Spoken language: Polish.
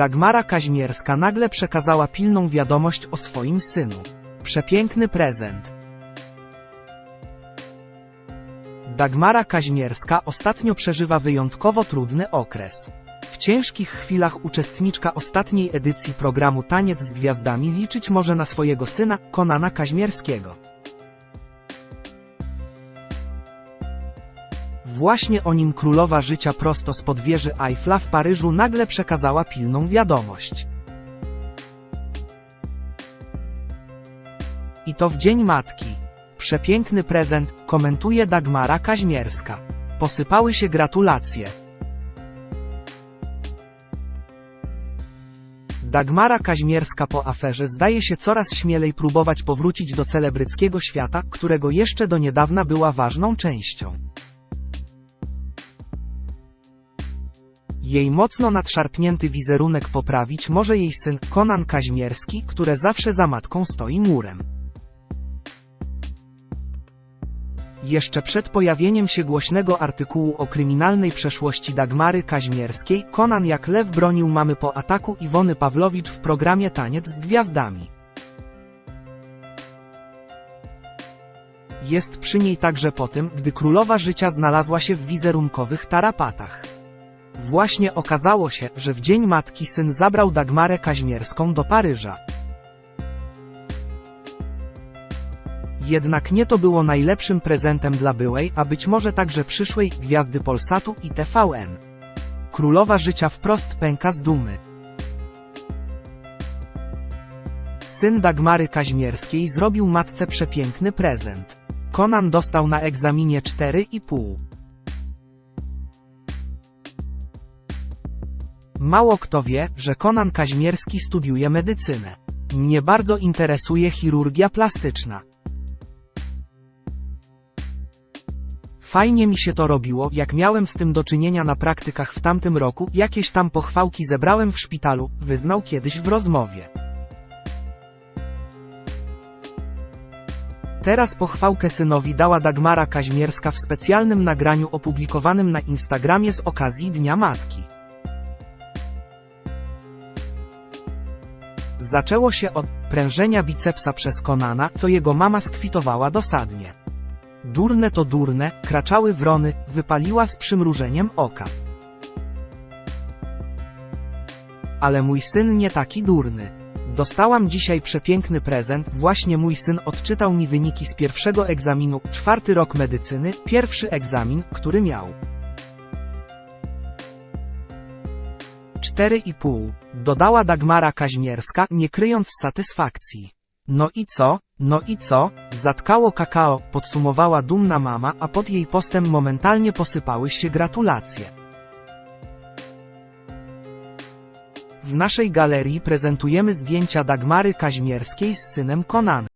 Dagmara Kaźmierska nagle przekazała pilną wiadomość o swoim synu. Przepiękny prezent. Dagmara Kaźmierska ostatnio przeżywa wyjątkowo trudny okres. W ciężkich chwilach uczestniczka ostatniej edycji programu Taniec z Gwiazdami liczyć może na swojego syna, Konana Kaźmierskiego. Właśnie o nim królowa życia prosto z wieży Eiffla w Paryżu nagle przekazała pilną wiadomość. I to w Dzień Matki. Przepiękny prezent, komentuje Dagmara Kaźmierska. Posypały się gratulacje. Dagmara Kaźmierska po aferze zdaje się coraz śmielej próbować powrócić do celebryckiego świata, którego jeszcze do niedawna była ważną częścią. Jej mocno nadszarpnięty wizerunek poprawić może jej syn, Konan Kaźmierski, które zawsze za matką stoi murem. Jeszcze przed pojawieniem się głośnego artykułu o kryminalnej przeszłości Dagmary Kaźmierskiej, Konan jak lew bronił mamy po ataku Iwony Pawlowicz w programie Taniec z Gwiazdami. Jest przy niej także po tym, gdy królowa życia znalazła się w wizerunkowych tarapatach. Właśnie okazało się, że w Dzień Matki syn zabrał Dagmarę Kaźmierską do Paryża. Jednak nie to było najlepszym prezentem dla byłej, a być może także przyszłej gwiazdy Polsatu i TVN. Królowa życia wprost pęka z dumy. Syn Dagmary Kaźmierskiej zrobił matce przepiękny prezent. Konan dostał na egzaminie 4,5. Mało kto wie, że Konan Kaźmierski studiuje medycynę. Mnie bardzo interesuje chirurgia plastyczna. Fajnie mi się to robiło, jak miałem z tym do czynienia na praktykach w tamtym roku, jakieś tam pochwałki zebrałem w szpitalu, wyznał kiedyś w rozmowie. Teraz pochwałkę synowi dała Dagmara Kaźmierska w specjalnym nagraniu opublikowanym na Instagramie z okazji Dnia Matki. Zaczęło się od prężenia bicepsa przez Konana, co jego mama skwitowała dosadnie. Durne to durne, kraczały wrony, wypaliła z przymrużeniem oka. Ale mój syn nie taki durny. Dostałam dzisiaj przepiękny prezent, właśnie mój syn odczytał mi wyniki z pierwszego egzaminu, czwarty rok medycyny, pierwszy egzamin, który miał. 4,5. Dodała Dagmara Kaźmierska, nie kryjąc satysfakcji. No i co? No i co? Zatkało kakao, podsumowała dumna mama, a pod jej postem momentalnie posypały się gratulacje. W naszej galerii prezentujemy zdjęcia Dagmary Kaźmierskiej z synem Konan.